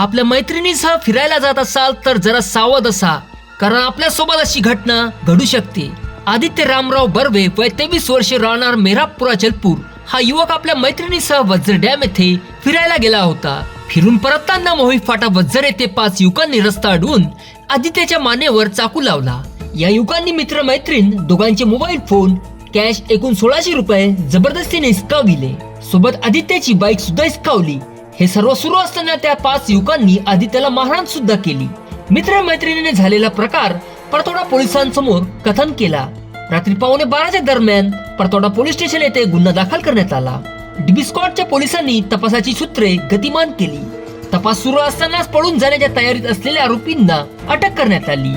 आपल्या मैत्रिणीसह फिरायला जात असाल तर जरा सावध असा कारण आपल्यासोबत अशी घटना घडू शकते. आदित्य रामराव बर्वे वय तेवीस वर्षे राहणार मेहरापुरा जलपूर. हा युवक आपल्या मैत्रिणीसह वज्र डॅम येथे फिरायला गेला होता. फिरून परतताना मोही फाटा वज्जर येथे पाच युवकांनी रस्ता अडवून आदित्यच्या मानेवर चाकू लावला. या युवकांनी मित्र मैत्रीण दोघांचे मोबाईल फोन कॅश एकूण सोळाशे रुपये जबरदस्तीने हिसकाविले. सोबत आदित्यची बाईक सुद्धा हिसकावली. हे सर्व सुरू असताना त्या पाच युवकांनी आदित्यला मारहाण सुद्धा केली. मित्र मैत्रिणीने झालेला प्रकार परतोडा पोलिसांसमोर कथन केला. रात्री पावणे बाराच्या दरम्यान परतोडा पोलीस स्टेशन येथे गुन्हा दाखल करण्यात आला. डीबी स्क्वॉडच्या पोलिसांनी तपासाची सूत्रे गतिमान केली. तपास सुरू असतानाच पळून जाण्याच्या तयारीत असलेल्या आरोपींना अटक करण्यात आली.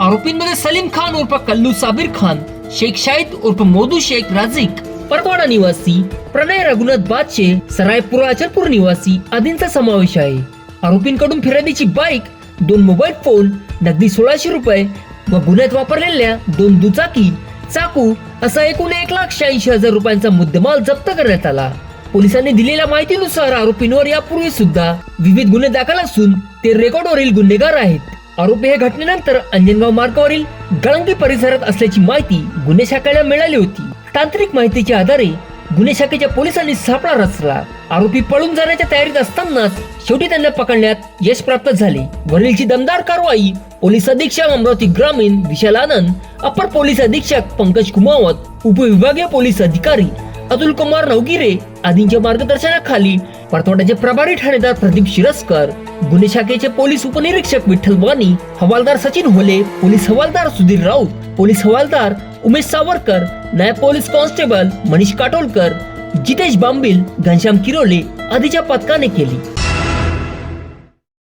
आरोपींमध्ये सलीम खान उर्फ कल्लू साबिर खान शेख शाहिद उर्फ मोदू शेख राजिक परतवाडा निवासी प्रणय रघुनाथ बादशे सरायपुरा अचलपूर निवासी आदींचा समावेश आहे. आरोपींकडून फिर्यादीची बाईक दोन मोबाईल फोन नगदी सोळाशे रुपये व गुन्ह्यात वापरलेल्या दोन दुचाकी चाकू असा एकूण एक लाख शहाऐंशी हजार रुपयांचा मुद्देमाल जप्त करण्यात आला. पोलिसांनी दिलेल्या माहितीनुसार आरोपींवर यापूर्वी सुद्धा विविध गुन्हे दाखल असून ते रेकॉर्डवरील गुन्हेगार आहेत. आरोपी हे घटनेनंतर अंजनगाव मार्गावरील गळंगी परिसरात असल्याची माहिती गुन्हे शाखेला मिळाली होती. तांत्रिक माहितीच्या आधारे गुन्हे शाखेच्या पोलिसांनी सापळा रचला. आरोपी पळून जाण्याच्या तयारीत असतानाच शेवटी त्यांना पकडण्यात यश प्राप्त झाले. वरीलची दमदार कारवाई पोलीस अधीक्षक अमरावती ग्रामीण विशाल आनंद अपर पोलीस अधीक्षक पंकज कुमावत उपविभागीय पोलीस अधिकारी अतुल कुमार नवगिरे आदींच्या मार्गदर्शनाखाली परतवाड्याचे प्रभारी ठाणेदार प्रदीप शिरस्कर गुन्हे शाखेचे पोलीस उपनिरीक्षक विठ्ठल वाणी हवालदार सचिन होले पोलीस हवालदार सुधीर राऊत पोलीस हवालदार उमेश सावरकर नायब पोलीस कॉन्स्टेबल मनीष काटोलकर जितेश बांबिल घनश्याम किरोले आदीच्या पथकाने केली.